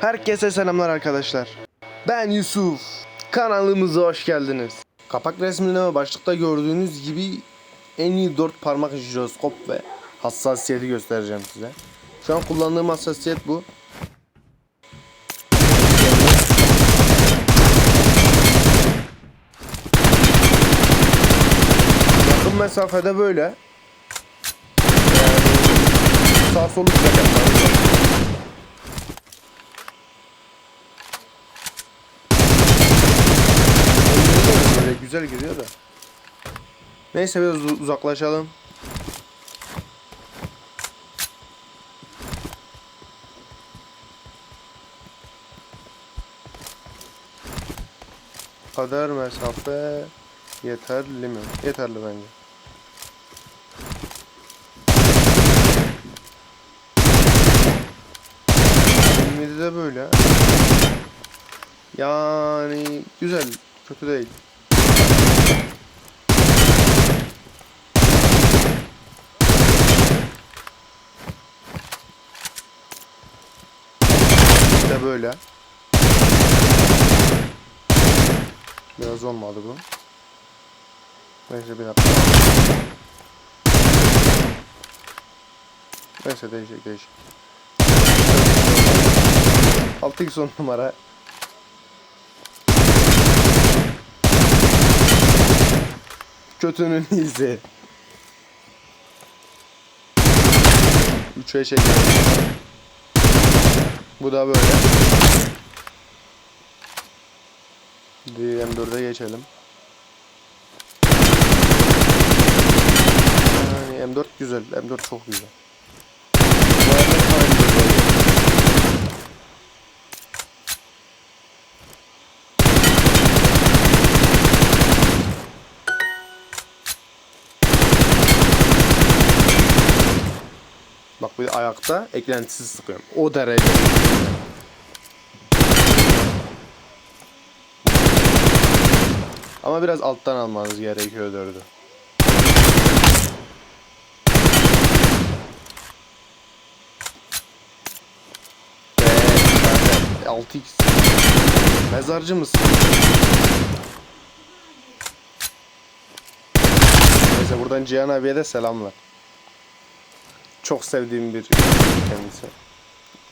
Herkese selamlar arkadaşlar. Ben Yusuf. Kanalımıza hoş geldiniz. Kapak resminde ve başlıkta gördüğünüz gibi en iyi 4 parmak jiroskop ve hassasiyeti göstereceğim size. Şu an kullandığım hassasiyet bu. Yakın mesafede böyle. Sağ solu güzel güzel gidiyor da. Neyse biraz uz- uzaklaşalım. Kadar mesafe yeterli mi? Yeterli bence. Yirmide de böyle. Yani güzel, kötü değil. İşte böyle. Biraz olmadı bu. Neyse bir dakika. Neyse değişik değişik. 6 son numara. Kötünün iyisi. 3'e çekelim. Bu da böyle. DM4'e geçelim. Yani M4 güzel. M4 çok güzel. Bu arada sana güzel oluyor. Bak bir ayakta eklentisiz sıkıyorum. O derece. Ama biraz alttan almanız gerekiyor dördü. Ve 6x. Mezarcı mısın? Neyse buradan Cihan abiye de selamlar. Çok sevdiğim bir kendisi.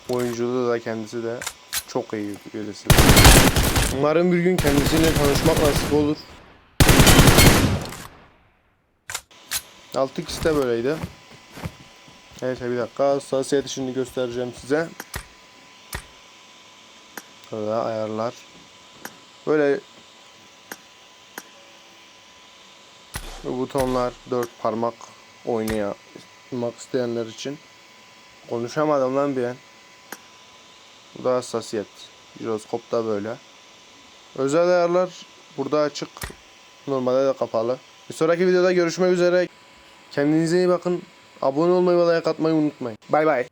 Oyunculuğu da kendisi de çok iyi birisi. Umarım bir gün kendisiyle tanışmak nasip olur. 6x de böyleydi. Neyse bir dakika hassasiyeti şimdi göstereceğim size. Burada ayarlar. Böyle bu butonlar dört parmak oynayamak isteyenler için. Konuşamadım lan bir an. Bu da hassasiyet. Jiroskop da böyle. Özel ayarlar burada açık. Normalde de kapalı. Bir sonraki videoda görüşmek üzere. Kendinize iyi bakın. Abone olmayı ve like atmayı unutmayın. Bay bay.